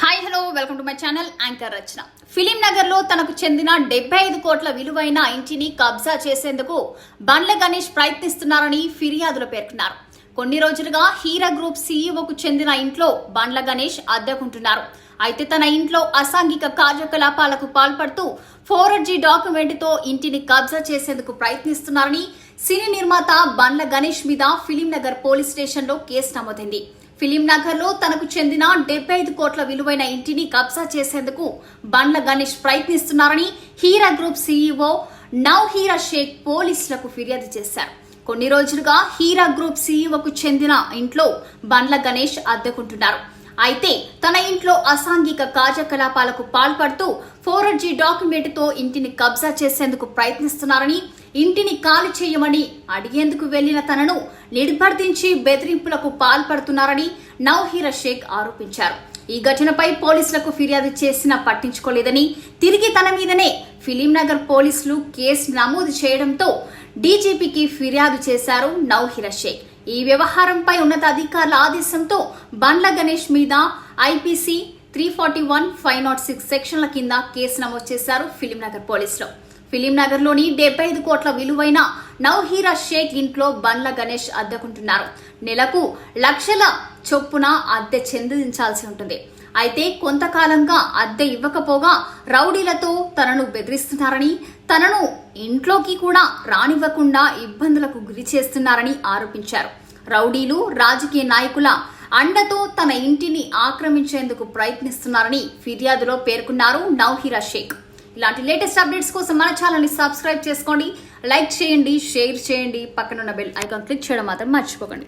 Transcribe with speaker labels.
Speaker 1: Hi hello welcome to my channel anchor Rachana film నగర్లో తనకు చెందిన డెబ్బై ఐదు కోట్ల విలువైన ఇంటిని కబ్జా చేసేందుకు బండ్ల గణేష్ ప్రయత్నిస్తున్నారని ఫిర్యాదులు పేర్కొన్నారు. కొన్ని రోజులుగా హీరా గ్రూప్ సీఈఓకు చెందిన ఇంట్లో బండ్ల గణేష్ అద్దెకుంటున్నారు. అయితే తన ఇంట్లో అసాంఘిక కార్యకలాపాలకు పాల్పడుతూ ఫోర్ జీ డాక్యుమెంట్తో ఇంటిని కబ్జా చేసేందుకు ప్రయత్నిస్తున్నారని సినీ నిర్మాత బండ్ల గణేష్ మీద ఫిలిం నగర్ పోలీస్ స్టేషన్లో కేసు నమోదైంది. ఫిలింనగర్లో లో తనకు చెందిన డెబ్బై ఐదు కోట్ల విలువైన ఇంటిని కబ్జా చేసేందుకు బండ్ల గణేష్ ప్రయత్నిస్తున్నారని Heera group CEO Nowhera Sheikh పోలీసులకు ఫిర్యాదు చేశారు. కొన్ని రోజులుగా హీరా గ్రూప్ సీఈఓకు చెందిన ఇంట్లో బండ్ల గణేష్ అద్దెకుంటున్నారు. అయితే తన ఇంట్లో అసాంఘిక కార్యకలాపాలకు పాల్పడుతూ ఫోర్ జీ డాక్యుమెంట్తో ఇంటిని కబ్జా చేసేందుకు ప్రయత్నిస్తున్నారని ఇంటిని ఖాళీ చేయమని అడిగేందుకు వెళ్ళిన తనను నిర్బంధించి బెదిరింపులకు పాల్పడుతున్నారని నౌహీర షేక్ ఆరోపించారు. ఈ ఘటనపై పోలీసులకు ఫిర్యాదు చేసినా పట్టించుకోలేదని తిరిగి తన మీదనే ఫిలిం నగర్ పోలీసులు కేసు నమోదు చేయడంతో డీజీపీకి ఫిర్యాదు చేశారు నౌహిర షేక్. ఈ వ్యవహారంపై ఉన్నతాధికారుల ఆదేశంతో బండ్ల గణేష్ మీద IPC three forty one five nought six సెక్షన్ల కింద కేసు నమోదు చేశారు ఫిలిం నగర్ పోలీసులు. ఫిలిం నగర్ డెబ్బై ఐదు కోట్ల విలువైన నౌహీరా షేక్ ఇంట్లో బండ్ల గణేష్ అద్దెకుంటున్నారు. నెలకు లక్షల చొప్పున అద్దె చెందించాల్సి ఉంటుంది. అయితే కొంతకాలంగా అద్దె ఇవ్వకపోగా రౌడీలతో తనను బెదిరిస్తున్నారని తనను ఇంట్లోకి కూడా రానివ్వకుండా ఇబ్బందులకు గురి చేస్తున్నారని ఆరోపించారు. రౌడీలు రాజకీయ నాయకుల అండతో తన ఇంటిని ఆక్రమించేందుకు ప్రయత్నిస్తున్నారని ఫిర్యాదులో పేర్కొన్నారు నౌహిరా షేక్. ఇలాంటి లేటెస్ట్ అప్డేట్స్ కోసం మన ఛానల్ని సబ్స్క్రైబ్ చేసుకోండి లైక్ చేయండి షేర్ చేయండి. పక్కనున్న బెల్ ఐకాన్ క్లిక్ చేయడం మాత్రం మర్చిపోకండి.